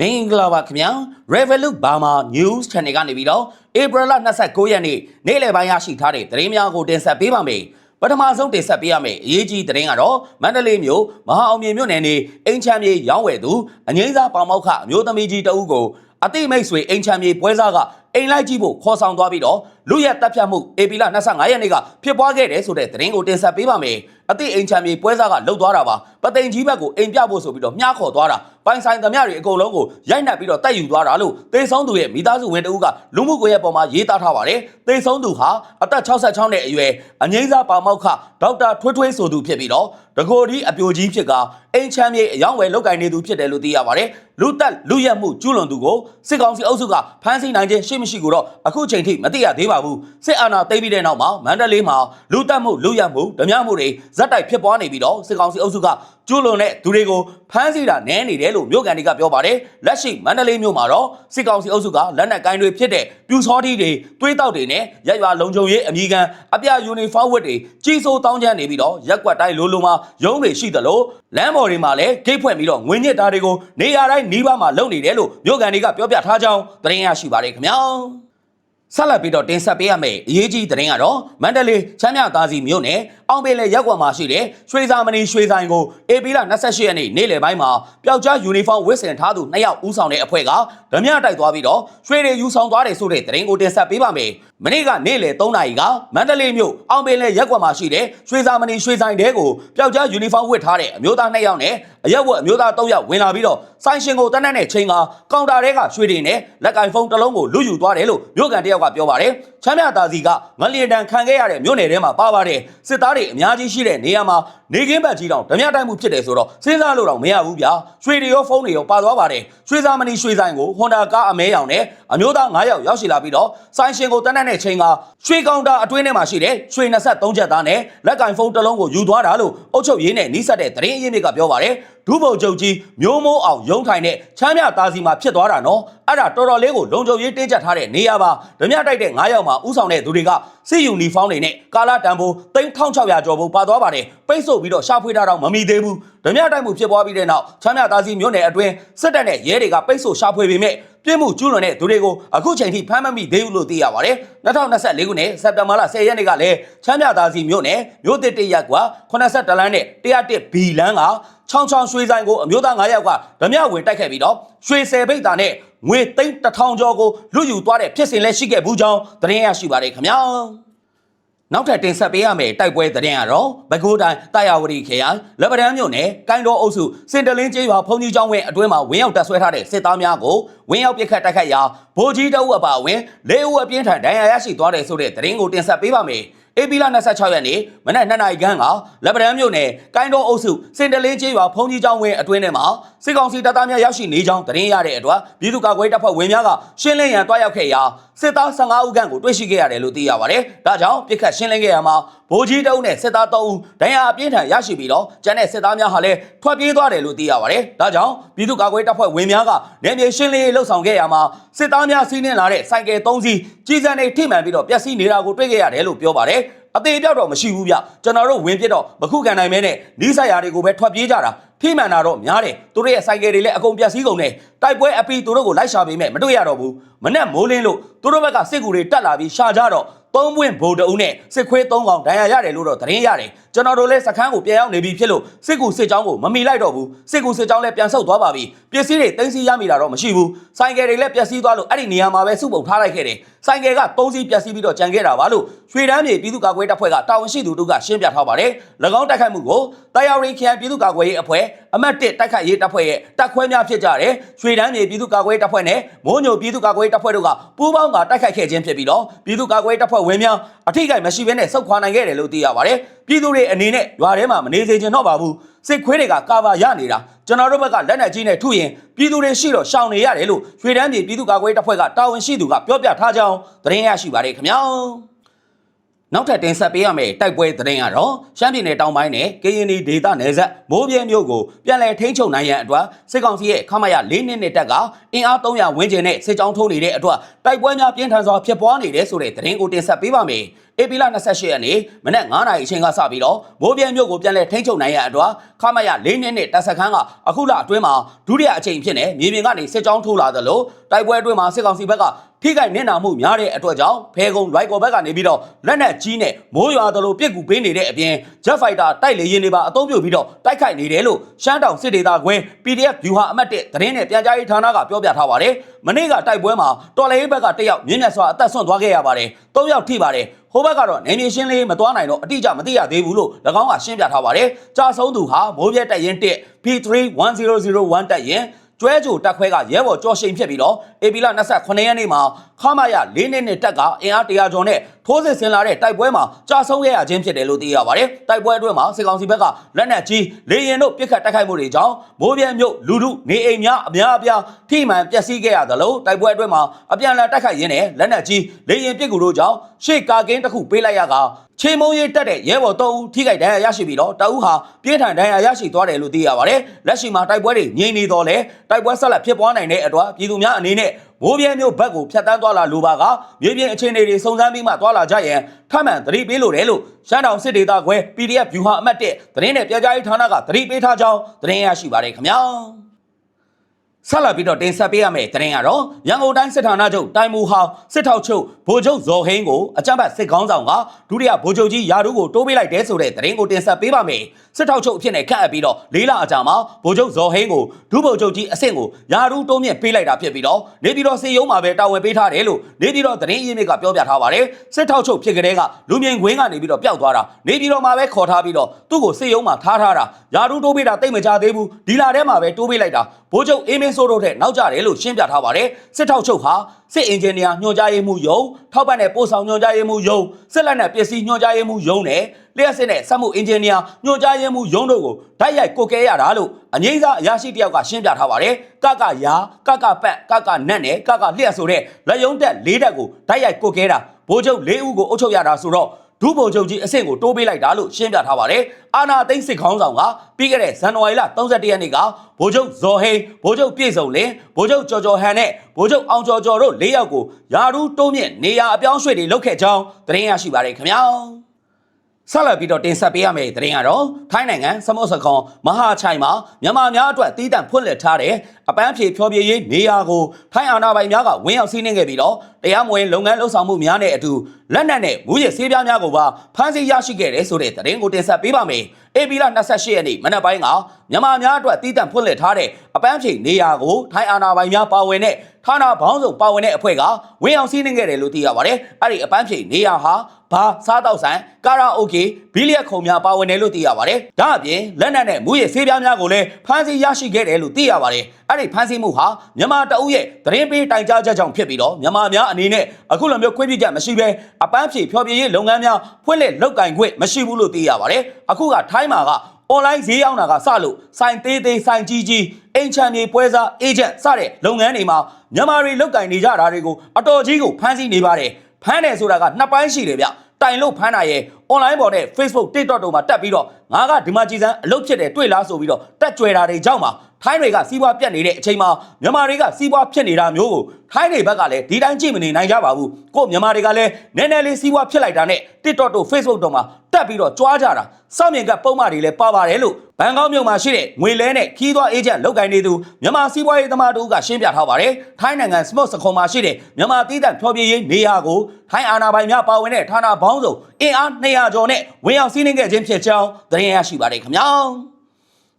မင်္ဂလာပါခင်ဗျာ Revolut Burma News Channel ကနေပြီးတော့ April 29ရက်နေ့နေ့လယ်ပိုင်းရရှိထားတဲ့သတင်းများကိုတင်ဆက်ပေးပါမယ်ပထမဆုံးတင်ဆက်ပေးရမယ့်အရေးကြီးသတင်းကတော့မန္တလေးမြို့မဟာအောင်မြေမြို့နယ်နေအင်ချမ်းမြေရောင်းဝယ်သူအငိမ့်စားပေါမောက်ခအမျိုးသမီးကြီးတဦးကိုအတိမိတ်ဆွေအင်ချမ်းမြေပွဲစားကအိမ်လိုက်ကြည့်ဖို့ခေါ်ဆောင်သွားပြီးတော့ လူရက်တပ်ဖြတ်မှု AP လ25ရက်နေ့ကဖြစ်ပွားခဲ့တယ်ဆိုတဲ့သတင်းကိုတင်ဆက်ပေးပါမယ်အတိအိမ်ချမ်းမြေပွဲစားကလှုပ်သွားတာပါပသိမ်ကြီးဘက်ကိုအိမ်ပြဖို့ဆိုပြီးတော့မြားခေါ်သွားတာပိုင်ဆိုင်သမျှတွေအကုန်လုံးကိုရိုက်နှက်ပြီးတော့တက်ယူသွားတာလို့သေဆုံးသူရဲ့မိသားစုဝင်တဦးကလူမှုကွန်ရက်ပေါ်မှာရေးသားထားပါတယ်သေဆုံးသူဟာအသက်66နှစ်အရွယ်အငိမ့်စားပါမောက်ခဒေါက်တာထွေးထွေးဆိုသူဖြစ်ပြီးတော့တကိုယ်ဒီအပြိုကြီးဖြစ်ကအိမ်ချမ်းမြေအယောင်းဝယ်လုပ်ကင်နေသူဖြစ်တယ်လို့သိရပါတယ်လူတက်လူရက်မှုကျူးလွန်သူကိုစစ်ကောင်စီအုပ်စုကဖမ်းဆီးနိုင်ခြင်းရှိမရှိကိုတော့အခုချိန်ထိမသိရသေးပါဘူးစစ်အာဏာသိမ်းပြီးတဲ့နောက်မှာမန္တလေးမှာလူတက်မှုလူရက်မှုဓမြမှုတွေဇက်တိုက်ဖြစ်ပွားနေပြီးတော့စစ်ကောင်စီအုပ်စုကကျူးလွန်တဲ့သူတွေကိုဖမ်းဆီးတာနည်းနေတယ်လို့မြို့ကန်တွေကပြောပါတယ်လက်ရှိမန္တလေးမြို့မှာတော့စစ်ကောင်စီအုပ်စုကလက်နက်ကိုင်းတွေဖြစ်တဲ့ပြူစောတိတွေသွေးတောက်တွေနဲ့ရက်ရွာလုံခြုံရေးအမည်ခံအပြယူနီဖောင်းဝတ်တွေကြီးစိုးတောင်းကျမ်းနေပြီးတော့ရက်ကွက်တိုင်းလိုလိုမှာရုံးတွေရှိသလိုလမ်းပေါ်တွေမှာလည်းဂိတ်ဖွင့်ပြီးတော့ငွေညစ်တာတွေကိုနေရာတိုင်းနီးပါးမှာလုပ်နေတယ်လို့မြို့ကန်တွေကပြောပြထားကြောင်းသတင်းရရှိပါတယ်ခင်ဗျာ ဆက်လက်ပြီးတော့တင်ဆက်ပေးရမယ့်အရေးကြီးသတင်းကတော့မန္တလေးချမ်းမြသာစီမြို့နယ် အောင်ပေလေရက်ကွက်မှာရှိတဲ့ရွှေစာမဏီရွှေဆိုင်ကိုအေပီလာ28ရက်နေ့နေ့လယ်ပိုင်းမှာပျောက်ကြားယူနီဖောင်းဝတ်ဆင်ထားသူနှစ်ယောက်ဦးဆောင်တဲ့အဖွဲ့ကဓမြတိုက်သွားပြီးတော့ရွှေတွေယူဆောင်သွားတယ်ဆိုတဲ့သတင်းကိုတင်ဆက်ပေးပါမယ်။မနေ့ကနေ့လယ်3နာရီကမန္တလေးမြို့အောင်ပေလေရက်ကွက်မှာရှိတဲ့ရွှေစာမဏီရွှေဆိုင်တဲကိုပျောက်ကြားယူနီဖောင်းဝတ်ထားတဲ့အမျိုးသားနှစ်ယောက်နဲ့အရက်ဝတ်အမျိုးသား3ယောက်ဝင်လာပြီးတော့ဆိုင်ရှင်ကိုတနက်နဲ့ချိန်ကကောင်တာထဲကရွှေတွေနဲ့လက်ကင်ဖုန်းတစ်လုံးကိုလူယူသွားတယ်လို့မြို့ကန်တယောက်ကပြောပါတယ်။ချမ်းမြသာစီကငလျင်တန်ခံခဲ့ရတဲ့မြို့နယ်ထဲမှာပါပါတယ်။စစ်သားတွေအများကြီးရှိတဲ့နေရာမှာနေကင်းဘက်ကြီးတောင်ဓမြတိုက်မှုဖြစ်တယ်ဆိုတော့စဉ်းစားလို့တော့မရဘူးဗျာရွှေတွေရောဖုန်းတွေရောပါသွားပါတယ်ရွှေစာမဏီရွှေဆိုင်ကိုဟွန်ဒါကားအမဲရောင်နဲ့ အမျိုးသား9ယောက်ရောက်ရှိလာပြီးတော့ဆိုင်ရှင်ကိုတနက်နဲ့ချိန်ကရွှေကောင်တာအတွင်းထဲမှာရှိတဲ့ရွှေ23ချက်သားနဲ့လက်ကင်ဖုန်းတစ်လုံးကိုယူသွားတာလို့အုပ်ချုပ်ရေးနဲ့နှိစက်တဲ့သတင်းအရင်းမြစ်ကပြောပါတယ်ဒုဗိုလ်ချုပ်ကြီးမျိုးမိုးအောင်ရုံးထိုင်တဲ့ချမ်းမြသားစီမှာဖြစ်သွားတာနော်အဲ့ဒါတော်တော်လေးကိုလုံခြုံရေးတင်းကျပ်ထားတဲ့နေရာပါဓမြတိုက်တဲ့9ယောက်မှာဥဆောင်တဲ့သူတွေကစစ်ယူနီဖောင်းတွေနဲ့ကာလာတန်ဖိုး3600ကျော်ဖို့ပါသွားပါတယ်ပိတ်ဆို့ပြီးတော့ရှာဖွေတာတော့မမီသေးဘူးဓမြတိုက်မှုဖြစ်ပွားပြီးတဲ့နောက်ချမ်းမြသားစီမြို့နယ်အတွင်းစစ်တပ်နဲ့ရဲတွေကပိတ်ဆို့ရှာဖွေပေမဲ့ ပြစ်မှုကျူးလွန်တဲ့သူတွေကိုအခုချိန်ထိဖမ်းမမိသေးဘူးလို့သိရပါတယ်2024ခုနှစ်စက်တင်ဘာလ10ရက်နေ့ကလည်းချမ်းမြသားစီမြို့နယ်မြို့တစ်တရက်ကွာ82လမ်းနဲ့101ဘီလမ်းကချောင်းချောင်းရွှေဆိုင်ကိုအမျိုးသား9ယောက်ကဓမြဝင်တိုက်ခဲ့ပြီးတော့ရွှေဆယ်ဘိတ်တာနဲ့ငွေသိန်းတစ်ထောင်ကျော်ကိုလွတ်ယူသွားတဲ့ဖြစ်စဉ်လည်းရှိခဲ့ဘူးကြောင်းသတင်းရရှိပါတယ်ခင်ဗျာ နောက်ထပ်တင်ဆက်ပေးရမယ့်တိုက်ပွဲသတင်းကတော့ဘကိုးတိုင်းတာယာဝတီခရိုင်လက်ပတန်းမြို့နယ်ကိုင်းတော်အုပ်စုစင်တလင်းကျေးရွာဖုန်ကြီးကျောင်းဝင်းအတွင်းမှာဝင်းရောက်တပ်ဆွဲထားတဲ့စစ်သားများကိုဝင်းရောက်ပစ်ခတ်တိုက်ခိုက်ရာဗိုလ်ကြီးတအုပ်အပါအဝင်၄ဦးအပြင်းထန်ဒဏ်ရာရရှိသွားတယ်ဆိုတဲ့သတင်းကိုတင်ဆက်ပေးပါမယ်။ ဧပြီလ26ရက်နေ့မနက်2နာရီခန့်ကလက်ပံမြို့နယ်ကိုင်းတော်အုပ်စုစင်တလင်းကျေးရွာဖုန်ကြီးကျောင်းဝင်းအတွင်းထဲမှာစစ်ကောင်စီတပ်သားများရောက်ရှိနေကြောင်းသတင်းရတဲ့အတွက်ပြည်သူ့ကာကွယ်တပ်ဖွဲ့ဝင်များကရှင်းလင်းရန်တွားရောက်ခဲ့ရာစစ်သား15ဦးခန့်ကိုတွေ့ရှိခဲ့ရတယ်လို့သိရပါတယ်။ဒါကြောင့်ပြစ်ခတ်ရှင်းလင်းခဲ့ရမှာ ဗိုလ်ကြီးတအုပ်နဲ့စစ်သား3ဦးဒဏ်ရာအပြင်းထန်ရရှိပြီးတော့ကျန်တဲ့စစ်သားများဟာလည်းထွက်ပြေးသွားတယ်လို့သိရပါတယ်။ဒါကြောင့်ပြည်သူ့ကာကွယ်တပ်ဖွဲ့ဝင်များကနေမြေရှင်းလင်းရေးလှုပ်ဆောင်ခဲ့ရမှာစစ်သားများစီးနင်းလာတဲ့စိုက်ကယ်3စီးကြီးစံတွေထိမှန်ပြီးတော့ပျက်စီးနေတာကိုတွေ့ခဲ့ရတယ်လို့ပြောပါတယ်။အသေးပြောက်တော့မရှိဘူးဗျကျွန်တော်တို့ဝင်ပြစ်တော့မခုခံနိုင်မဲနဲ့နီးဆိုင်ရာတွေကိုပဲထွက်ပြေးကြတာထိမှန်တာတော့များတယ်သူတို့ရဲ့ဆိုင်ကယ်တွေလည်းအကုန်ပြက်စီးကုန်တယ်တိုက်ပွဲအပီးသူတို့ကိုလိုက်ရှာပေးမဲ့မတွေ့ရတော့ဘူးမနဲ့မိုးလင်းလို့သူတို့ဘက်ကစစ်ကူတွေတက်လာပြီးရှာကြတော့ သုံးပွင့်ဗိုလ်တအုပ်နဲ့စစ်ခွေးသုံးကောင်ဒဏ်ရာရတယ်လို့တော့သတင်းရတယ်ကျွန်တော်တို့လည်းစခန်းကိုပြန်ရောက်နေပြီဖြစ်လို့စစ်ကူစစ်ကြောင်းကိုမမီလိုက်တော့ဘူးစစ်ကူစစ်ကြောင်းလည်းပြန်ဆုတ်သွားပါပြီပစ္စည်းတွေတင်းစီရမိတာတော့မရှိဘူးဆိုင်ကယ်တွေလည်းပျက်စီးသွားလို့အဲ့ဒီနေရာမှာပဲစုပုံထားလိုက်ခဲ့တယ်ဆိုင်ကယ်ကသုံးစီးပျက်စီးပြီးတော့ကြံခဲ့တာပါလို့ရွှေတန်းမြေပြည်သူ့ကာကွယ်တပ်ဖွဲ့ကတာဝန်ရှိသူတို့ကရှင်းပြထားပါတယ်၎င်းတိုက်ခိုက်မှုကိုတာယာရီခရိုင်ပြည်သူ့ကာကွယ်ရေးအဖွဲ့အမတ်1တိုက်ခိုက်ရေးတပ်ဖွဲ့ရဲ့တပ်ခွဲများဖြစ်ကြတယ်ရွှေတန်းမြေပြည်သူ့ကာကွယ်ရေးတပ်ဖွဲ့နဲ့မိုးညိုပြည်သူ့ကာကွယ်ရေးတပ်ဖွဲ့တို့ကပူးပေါင်းကတိုက်ခိုက်ခဲ့ခြင်းဖြစ်ပြီးတော့ပြည်သူ့ကာကွယ်ရေးတပ်ဖွဲ့ဝင်များအထိကိမရှိဘဲနဲ့ဆုတ်ခွာနိုင်ခဲ့တယ်လို့သိရပါတယ်ပြည်သူတွေအနေနဲ့ရွာထဲမှာမနေစေချင်တော့ပါဘူးစစ်ခွေးတွေကကာဗာရနေတာကျွန်တော်တို့ဘက်ကလက်နက်ကြီးနဲ့ထုရင်ပြည်သူတွေရှိတော့ရှောင်နေရတယ်လို့ရွှေတန်းပြည်ပြည်သူ့ကာကွယ်ရေးတပ်ဖွဲ့ကတာဝန်ရှိသူကပြောပြထားကြောင်းသတင်းရရှိပါတယ်ခင်ဗျာ နောက်ထပ်တင်ဆက်ပေးရမယ့်တိုက်ပွဲသတင်းကတော့ရှမ်းပြည်နယ်တောင်ပိုင်းနဲ့ကရင်ပြည်ဒေသနယ်စပ်မိုးပြဲမြို့ကိုပြန်လည်ထိန်းချုပ်နိုင်ရန်အတွက်စစ်ကောင်စီရဲ့ခမရ၄နှစ်နှစ်တက်ကအင်အား300ဝန်းကျင်နဲ့စစ်ကြောင်းထိုးနေတဲ့အတွက်တိုက်ပွဲများပြင်းထန်စွာဖြစ်ပွားနေတဲ့ဆိုတဲ့သတင်းကိုတင်ဆက်ပေးပါမယ်။ ဧပြီလ28ရက်နေ့မနက်9:00နာရီအချိန်ကစပြီးတော့မိုးပြဲမြို့ကိုပြန်လည်ထိန်းချုပ်နိုင်ရန်အတွက်ခမရ၄နှစ်နှစ်တပ်စခန်းကအခုလအတွင်းမှာဒုတိယအကြိမ်ဖြစ်နေမြေပြင်ကနေစစ်ကြောင်းထိုးလာသလိုတိုက်ပွဲအတွင်းမှာစစ်ကောင်စီဘက်ကထိခိုက်နစ်နာမှုများတဲ့အတွက်ကြောင့်ဖဲကုံလွိုက်ကော်ဘက်ကနေပြီးတော့လက်နက်ကြီးနဲ့မိုးရွာသလိုပြစ်ကူပေးနေတဲ့အပြင် Jet Fighter တိုက်လေယာဉ်တွေပါအသုံးပြုပြီးတော့တိုက်ခိုက်နေတယ်လို့ရှမ်းတောင်စစ်ဒေသခွဲ PDF ဗျူဟာအမှတ်1သတင်းနဲ့ပြန်ကြားရေးဌာနကပြောပြထားပါတယ်။မနေ့ကတိုက်ပွဲမှာတော်လေဘက်ကတစ်ယောက်မြင့်မြတ်စွာအသက်ဆွန့်သွားခဲ့ရပါတယ်။၃ယောက်ထိပါတယ်။ ဟိုဘက်ကတော့နေမြေရှင်းလေးမသွားနိုင်တော့အတိအကျမသိရသေးဘူးလို့၎င်းကရှင်းပြထားပါတယ်။ကြာဆုံးသူဟာမိုးပြက်တက်ရင်1 P31001 တက်ရင်ကျွဲကြိုတက်ခွဲကရဲဘော်ကြော်ရှိန်ဖြစ်ပြီးတော့အေပီလာ28ရက်နေ့မှာခမရ၄နှစ်နဲ့တက်ကအင်အား100ကျော်နဲ့ ထိုးစစ်ဆင်လာတဲ့တိုက်ပွဲမှာကြာဆုံးခဲ့ရခြင်းဖြစ်တယ်လို့သိရပါတယ်။တိုက်ပွဲအတွင်းမှာစစ်ကောင်စီဘက်ကလက်နက်ကြီးလေရင်တို့ပစ်ခတ်တိုက်ခိုက်မှုတွေကြောင့်မိုးပြဲမြို့လူထုနေအိမ်များအများအပြားထိမှန်ပျက်စီးခဲ့ရသလိုတိုက်ပွဲအတွင်းမှာအပြန်အလှန်တိုက်ခိုက်ရင်းနဲ့လက်နက်ကြီးလေရင်ပစ်ကူတို့ကြောင့်ရှေ့ကာကင်းတစ်ခုပေးလိုက်ရကချေမုံရေးတက်တဲ့ရဲဘော်၃ဦးထိခိုက်ဒဏ်ရာရရှိပြီးတော့တအူးဟာပြင်းထန်ဒဏ်ရာရရှိသွားတယ်လို့သိရပါတယ်။လက်ရှိမှာတိုက်ပွဲတွေငြိမ်နေတော့လဲတိုက်ပွဲဆက်လက်ဖြစ်ပွားနိုင်တဲ့အတွက်ပြည်သူများအနေနဲ့ မိုးပြဲမျိုးဘက်ကိုဖျက်တမ်းသွားလာလိုပါကမြေပြင်အခြေအနေတွေစုံစမ်းပြီးမှသွားလာကြရန်ထပ်မံသတိပေးလိုတယ်လို့ရှမ်းတောင်စစ်ဒေသခွဲ PDF ဗျူဟာအမှတ်1သတင်းနဲ့ပြောကြားရေးဌာနကသတိပေးထားကြောင်းသတင်းရရှိပါတယ်ခင်ဗျာ။ ဆက်လက်ပြီးတော့တင်ဆက်ပေးရမယ့်သတင်းကတော့ရန်ကုန်တိုင်းစစ်ဌာနချုပ်တိုင်မူဟောင်းစစ်ထောက်ချုပ်ဗိုလ်ချုပ်ဇော်ဟင်းကိုအကြမ်းဖက်စစ်ကောင်းဆောင်ကဒုတိယဗိုလ်ချုပ်ကြီးယာဒူးကိုတိုးပေးလိုက်တဲ့ဆိုတဲ့သတင်းကိုတင်ဆက်ပေးပါမယ်စစ်ထောက်ချုပ်အဖြစ်နဲ့ခန့်အပ်ပြီးတော့လေးလအကြာမှာဗိုလ်ချုပ်ဇော်ဟင်းကိုဒုဗိုလ်ချုပ်ကြီးအဆင့်ကိုယာဒူးတိုးမြင့်ပေးလိုက်တာဖြစ်ပြီးတော့နေပြည်တော်စေယုံမှာပဲတာဝန်ပေးထားတယ်လို့နေပြည်တော်သတင်းရင်းမြစ်ကပြောပြထားပါတယ်စစ်ထောက်ချုပ်ဖြစ်ကြတဲ့ကလူမြင်ကွင်းကနေပြီးတော့ပျောက်သွားတာနေပြည်တော်မှာပဲခေါ်ထားပြီးတော့သူ့ကိုစေယုံမှာထားထားတာယာဒူးတိုးပေးတာတိတ်မကြသေးဘူးဒီလာထဲမှာပဲတိုးပေးလိုက်တာဗိုလ်ချုပ်အေးမင်းစိုးတို့ထက်နောက်ကျတယ်လို့ရှင်းပြထားပါတယ်စစ်ထောက်ချုပ်ဟာစစ်အင်ဂျင်နီယာညွှန်ကြားရေးမှူးယုံထောက်ပံ့တဲ့ပို့ဆောင်ညွှန်ကြားရေးမှူးယုံစစ်လက်နက်ပစ္စည်းညွှန်ကြားရေးမှူးယုံနဲ့လျှက်စစ်နဲ့စက်မှုအင်ဂျင်နီယာညွှန်ကြားရေးမှူးယုံတို့ကိုဓာတ်ရိုက်ကိုကဲရတာလို့အငိမ့်စားအရာရှိတယောက်ကရှင်းပြထားပါတယ်ကကရာကကပတ်ကကနတ်နဲ့ကကလျှက်ဆိုတဲ့လက်ယုံတက်၄တက်ကိုဓာတ်ရိုက်ကိုကဲတာဘိုးချုပ်၄ဦးကိုအုပ်ချုပ်ရတာဆိုတော့ ဒုဗိုလ်ချုပ်ကြီးအဆင့်ကိုတိုးပေးလိုက်တာလို့ရှင်းပြထားပါတယ်။အာနာသိန်းစစ်ခေါင်းဆောင်ကပြီးခဲ့တဲ့ဇန်နဝါရီလ31ရက်နေ့ကဗိုလ်ချုပ်ဇော်ဟိန်ဗိုလ်ချုပ်ပြည့်စုံလင်းဗိုလ်ချုပ်ကျော်ကျော်ဟန်နဲ့ဗိုလ်ချုပ်အောင်ကျော်ကျော်တို့၄ယောက်ကိုယာရူးတိုးမြင့်နေရာအပြောင်းရွှေ့တွေလုပ်ခဲ့ကြောင်းသတင်းရရှိပါတယ်ခင်ဗျာ။ ဆက်လက်ပြီးတော့တင်ဆက်ပေးရမယ့်သတင်းကတော့ထိုင်းနိုင်ငံစမုတ်စခွန်မဟာချိုင်မှာမြန်မာများအတွက်တည်တံ့ဖွင့်လှစ်ထားတဲ့အပန်းဖြေဖျော်ဖြေရေးနေရာကိုထိုင်းအာဏာပိုင်များကဝင်ရောက်စီးနင်းခဲ့ပြီးတော့တရားမဝင်လုပ်ငန်းလှုပ်ဆောင်မှုများနဲ့အတူလက်နက်နဲ့မူရစ်ဆေးပြားများကိုပါဖမ်းဆီးရရှိခဲ့တယ်ဆိုတဲ့သတင်းကိုတင်ဆက်ပေးပါမယ်။အေပီလာ28ရက်နေ့မနက်ပိုင်းကမြန်မာများအတွက်တည်တံ့ဖွင့်လှစ်ထားတဲ့အပန်းဖြေနေရာကိုထိုင်းအာဏာပိုင်များပါဝင်တဲ့ ဌာနဘောင်းစုံပါဝင်တဲ့အဖွဲ့ကဝင်အောင်စီးနင်းခဲ့တယ်လို့သိရပါတယ်။အဲ့ဒီအပန်းဖြေနေရာဟာဘာစားတောက်ဆိုင်ကာရာအိုကေဘီလီယက်ခုံများပါဝင်တယ်လို့သိရပါတယ်။ဒါအပြင်လက်နက်နဲ့မူရစ်ဆေးပြားများကိုလည်းဖမ်းဆီးရရှိခဲ့တယ်လို့သိရပါတယ်။အဲ့ဒီဖမ်းဆီးမှုဟာမြန်မာတအုပ်ရဲ့သတင်းပေးတိုင်ကြားချက်ကြောင့်ဖြစ်ပြီးတော့မြန်မာများအနေနဲ့အခုလိုမျိုးခွင့်ပြုချက်မရှိဘဲအပန်းဖြေဖျော်ဖြေရေးလုပ်ငန်းများဖွင့်လှစ်လုပ်ကင်ခွင့်မရှိဘူးလို့သိရပါတယ်။အခုကထိုင်းမှာက အွန်လိုင်းဈေးရောင်းတာကစလို့စိုင်သေးသေးစိုင်ကြီးကြီးအိမ်ချမ်းမြေပွဲစားအေဂျင့်စတဲ့လုပ်ငန်းတွေမှာမြန်မာတွေလုတ်ကင်နေကြတာတွေကိုအတော်ကြီးကိုဖမ်းဆီးနေပါတယ်ဖမ်းတယ်ဆိုတာကနှစ်ပိုင်းရှိတယ်ဗျတိုင်လို့ဖမ်းတာရဲ့ online ပေါ်နဲ့ Facebook TikTok တို့မှာတက်ပြီးတော့ငါကဒီမှာကြည်စမ်းအလုပ်ဖြစ်တယ်တွေ့လားဆိုပြီးတော့တက်ကြွယ်တာတွေကြောင့်ပါ ထိုင်းတွေကစီးပွားပြတ်နေတဲ့အချိန်မှာမြန်မာတွေကစီးပွားဖြစ်နေတာမျိုးကိုထိုင်းတွေဘက်ကလည်းဒီတိုင်းကြည့်မနေနိုင်ကြပါဘူးကို့မြန်မာတွေကလည်းနည်းနည်းလေးစီးပွားဖြစ်လိုက်တာနဲ့ TikTok တို့ Facebook တို့မှာတက်ပြီးတော့ကြွားကြတာစောင့်မြင်ကပုံမှန်တွေလည်းပါပါတယ်လို့ဘန်ကောက်မြို့မှာရှိတဲ့ငွေလဲနဲ့ခီးသွွားအေဂျင့်လောက်ကိုင်းနေသူမြန်မာစီးပွားရေးသမားတို့ကရှင်းပြထားပါတယ်ထိုင်းနိုင်ငံ Smoke စခုံမှာရှိတဲ့မြန်မာတီးတန့်ဖျော်ဖြေရေးနေရာကိုထိုင်းအာဏာပိုင်များပါဝင်တဲ့ဌာနပေါင်းစုံအင်အား200ကျော်နဲ့ဝင်ရောက်စီးနင်းခဲ့ခြင်းဖြစ်ကြောင်းသတင်းရရှိပါတယ်ခင်ဗျာ